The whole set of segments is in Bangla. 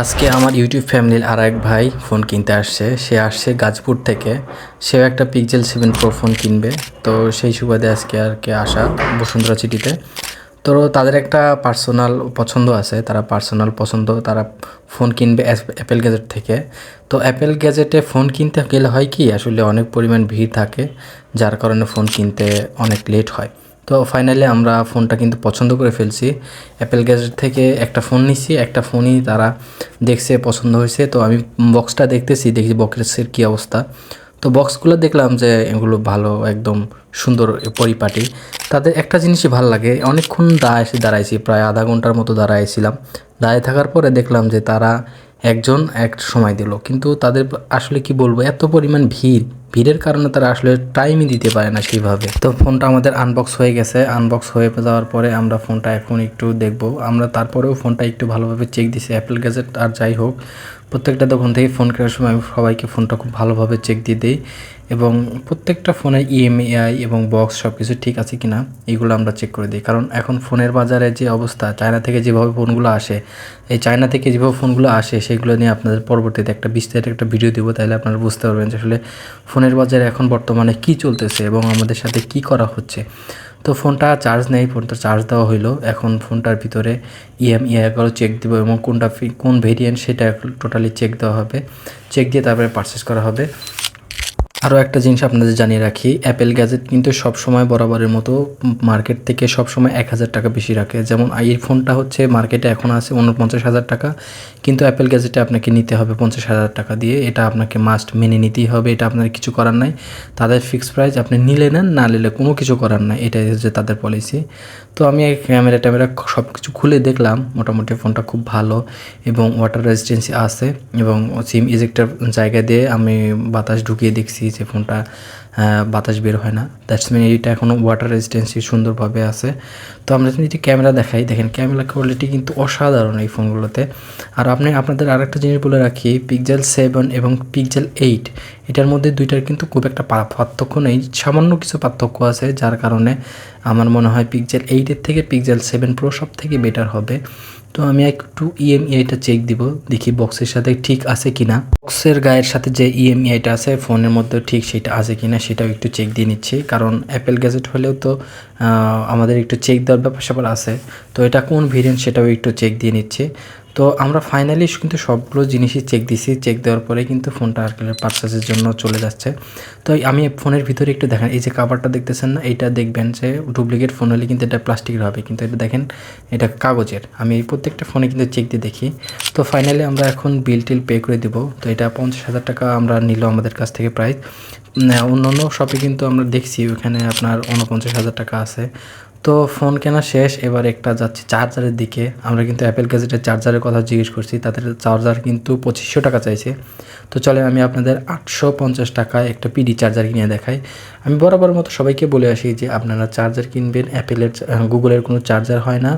আজকে আমার ইউটিউব ফ্যামিলির আর এক ভাই ফোন কিনতে আসছে। সে আসছে গাজপুর থেকে। সেও একটা পিকজেল সেভেন প্রো ফোন কিনবে। তো সেই সুবাদে আজকে আর কি আসা বসুন্ধরা সিটিতে তো তাদের একটা পার্সোনাল পছন্দ আছে। তারা পার্সোনাল পছন্দ, তারা ফোন কিনবে অ্যাপেল গ্যাজেট থেকে। তো অ্যাপেল গ্যাজেটে ফোন কিনতে গেলে হয় কি, আসলে অনেক পরিমাণ ভিড় থাকে, যার কারণে ফোন কিনতে অনেক লেট হয়। তো ফাইনালি আমরা ফোনটা কিন্তু পছন্দ করে ফেলছি। অ্যাপেল গ্যাজেট থেকে একটা ফোন নিচ্ছি একটা ফোনই তারা দেখছে, পছন্দ হয়েছে। তো আমি বক্সটা দেখতেছি, দেখি বক্সের কী অবস্থা। তো বক্সগুলো দেখলাম যে এগুলো ভালো, একদম সুন্দর পরিপাটি। তাদের একটা জিনিসই ভালো লাগে, অনেকক্ষণ দাঁড়ায় দাঁড়াইছি, প্রায় আধা ঘণ্টার মতো দাঁড়াইছিলাম। দাঁড়িয়ে থাকার পরে দেখলাম যে তারা একজন এক সময় দিল। কিন্তু তাদের আসলে কি বলব, এত পরিমাণ ভিড়। ভিড়ের কারণে তারা আসলে টাইমই দিতে পারে না সেইভাবে। তো ফোনটা আমাদের আনবক্স হয়ে গেছে। আনবক্স হয়ে যাওয়ার পরে আমরা ফোনটা এখন একটু দেখব। আমরা তারপরেও ফোনটা একটু ভালোভাবে চেক দিছি। অ্যাপেল গ্যাজেট আর যাই হোক, প্রত্যেকটা দোকান থেকে ফোন কেনার সময় আমি সবাইকে ফোনটা খুব ভালোভাবে চেক দিয়ে দিই এবং প্রত্যেকটা ফোনের ইএমএআই এবং বক্স সব কিছু ঠিক আছে কি না এইগুলো আমরা চেক করে দিই। কারণ এখন ফোনের বাজারে যে অবস্থা চায়না থেকে যেভাবে ফোনগুলো আসে, এই চায়না থেকে যেভাবে ফোনগুলো আসে, সেগুলো নিয়ে আপনাদের পরবর্তীতে একটা বিস্তারিত একটা ভিডিও দেবো। তাহলে আপনারা বুঝতে পারবেন যে আসলে ফোনের বাজারে এখন বর্তমানে কি চলতেছে এবং আমাদের সাথে কি করা হচ্ছে? তো ফোনটা চার্জ নেই, ফোনটা চার্জ দেওয়া হইল। এখন ফোনটার ভিতরে ইএমইআইগুলো চেক দেবো এবং কোনটা কোন ভেরিয়েন্ট সেটা টোটালি চেক দেওয়া হবে। চেক দিয়ে তারপরে পারচেস করা হবে। আরও একটা জিনিস আপনাদের জানিয়ে রাখি অ্যাপেল গ্যাজেট কিন্তু সব সময় বরাবরের মতো মার্কেট থেকে সব সময় এক হাজার টাকা বেশি রাখে। যেমন এই ফোনটা হচ্ছে মার্কেটে এখন আছে উনপঞ্চাশ হাজার টাকা, কিন্তু অ্যাপেল গ্যাজেটে আপনাকে নিতে হবে পঞ্চাশ হাজার টাকা দিয়ে। এটা আপনাকে মাস্ট মেনে নিতেই হবে, এটা আপনার কিছু করার নাই। তাদের ফিক্সড প্রাইস আপনি নিলে নেন, না নিলে কোনো কিছু করার নাই। এটাই হচ্ছে তাদের পলিসি তো আমি ক্যামেরা ট্যামেরা সব কিছু খুলে দেখলাম, মোটামুটি ফোনটা খুব ভালো এবং ওয়াটার রেজিস্টেন্সি আছে এবং সিম ইজেক্টার জায়গা দিয়ে আমি বাতাস ঢুকিয়ে দেখছি। যে ফোনটা বাতাস বের হয় না। দ্যাটস মিন এইটা এখনও ওয়াটার রেজিস্টেন্সি সুন্দরভাবে আছে। তো আমরা যদি ক্যামেরা দেখাই, দেখেন ক্যামেরা কোয়ালিটি কিন্তু অসাধারণ এই ফোনগুলোতে। আর আপনি, আপনাদের আরেকটা জিনিস বলে রাখি পিকজেল সেভেন এবং পিকজেল এইট এটার মধ্যে দুইটার কিন্তু খুব একটা পার্থক্য নেই। সামান্য কিছু পার্থক্য আছে, যার কারণে আমার মনে হয় পিকজেল এইটের থেকে পিকজেল সেভেন প্রো সব থেকে বেটার হবে। তো আমি একটু ইএমইআইটা চেক দিব, দেখি বক্সের সাথে ঠিক আছে কিনা। বক্সের গায়ের সাথে যে ইএমইআইটা আছে, ফোনের মধ্যে ঠিক সেটা আছে কিনা সেটাও একটু চেক দিয়ে নিচ্ছি। কারণ অ্যাপেল গ্যাজেট হলেও তো আমাদের একটু চেক দেওয়ার ব্যাপার স্যাপার আছে। তো এটা কোন ভেরিয়েন্ট সেটাও একটু চেক দিয়ে নিচ্ছি। তো আমরা ফাইনালি কিন্তু সবগুলো জিনিসই চেক দিছি। চেক দেওয়ার পরে কিন্তু ফোনটা আর পারচেসের জন্য চলে যাচ্ছে। তো আমি ফোনের ভিতরে একটু দেখেন এই যে কাভারটা দেখতেছেন না এটা দেখবেন যে ডুপ্লিকেট ফোন হলে কিন্তু এটা প্লাস্টিকের হবে। কিন্তু এটা দেখেন, এটা কাগজের। আমি এই প্রত্যেকটা ফোনে কিন্তু চেক দিয়ে দেখি। তো ফাইনালি আমরা এখন বিল টিল পে করে দিব। তো এটা পঞ্চাশ হাজার টাকা আমরা নিল আমাদের কাছ থেকে প্রাইস অন্য অন্য শপে কিন্তু আমরা দেখছি, ওখানে আপনার উনপঞ্চাশ হাজার টাকা আছে। তো ফোন কেনা শেষ, এবার একটা যাচ্ছে চার্জারের দিকে। আমরা কিন্তু অ্যাপেল গ্যাজেটের চার্জারের কথা জিজ্ঞেস করছি, তাদের চার্জার কিন্তু পঁচিশশো টাকা চাইছে। তো চলে আমি আপনাদের আটশো পঞ্চাশ টাকায় একটা পিডি চার্জার কিনে দেখাই। আমি বরাবর মতো সবাইকে বলে আসি যে আপনারা চার্জার কিনবেন অ্যাপেলের গুগলের কোনো চার্জার হয় না।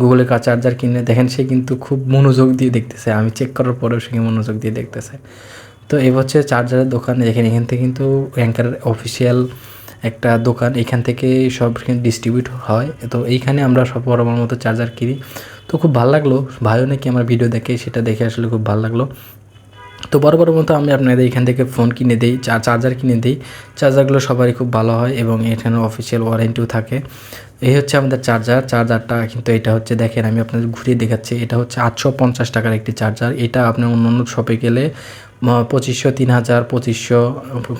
গুগলের কা চার্জার কিনে দেখেন সে কিন্তু খুব মনোযোগ দিয়ে দেখতেছে। আমি চেক করার পরেও সে মনোযোগ দিয়ে দেখতেছে। তো এই হচ্ছে চার্জারের দোকান দেখেন এখান থেকে কিন্তু অ্যাঙ্কারের অফিসিয়াল একটা দোকান, এখান থেকে সব ডিস্ট্রিবিউট হয়। তো এইখানে আমরা সব বরাবর মতো চার্জার কিনি। তো খুব ভালো লাগল। ভাইও নাকি আমার ভিডিও দেখে, সেটা দেখে আসলে খুব ভালো লাগল। তো বড় বড় মতো আমি আপনাদের এখান থেকে ফোন কিনে দিই চার্জার কিনে দিই। চার্জারগুলো সবারই খুব ভালো হয় এবং এখানে অফিসিয়াল ওয়ারেন্টিও থাকে। এই হচ্ছে আমাদের চার্জার চার্জারটা কিন্তু এটা হচ্ছে, দেখেন আমি আপনাদের ঘুরিয়ে দেখাচ্ছি, এটা হচ্ছে আটশো পঞ্চাশ টাকার একটি চার্জার এটা আপনার অন্য অন্য শপে গেলে পঁচিশশো তিন হাজার পঁচিশশো,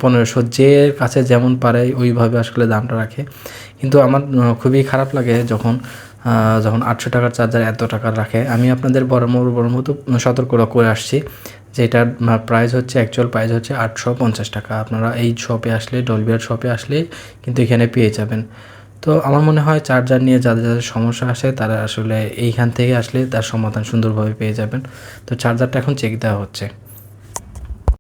পনেরোশো, যে কাছে যেমন পারে ওইভাবে আসলে দামটা রাখে। কিন্তু আমার খুবই খারাপ লাগে যখন যখন আটশো টাকার চার্জার এত টাকার রাখে। আমি আপনাদের বড় বড় মতো সতর্ক করে আসছি যে এটার প্রাইস হচ্ছে অ্যাকচুয়াল প্রাইস হচ্ছে আটশো পঞ্চাশ টাকা। আপনারা এই শপে আসলে ডলবিয়ার শপে আসলে কিন্তু এখানে পেয়ে যাবেন। তো আমার মনে হয় চার্জার নিয়ে যাদের যাদের সমস্যা আসে, তারা আসলে এইখান থেকে আসলে তার সমাধান সুন্দরভাবে পেয়ে যাবেন। তো চার্জারটা এখন চেক দেওয়া হচ্ছে।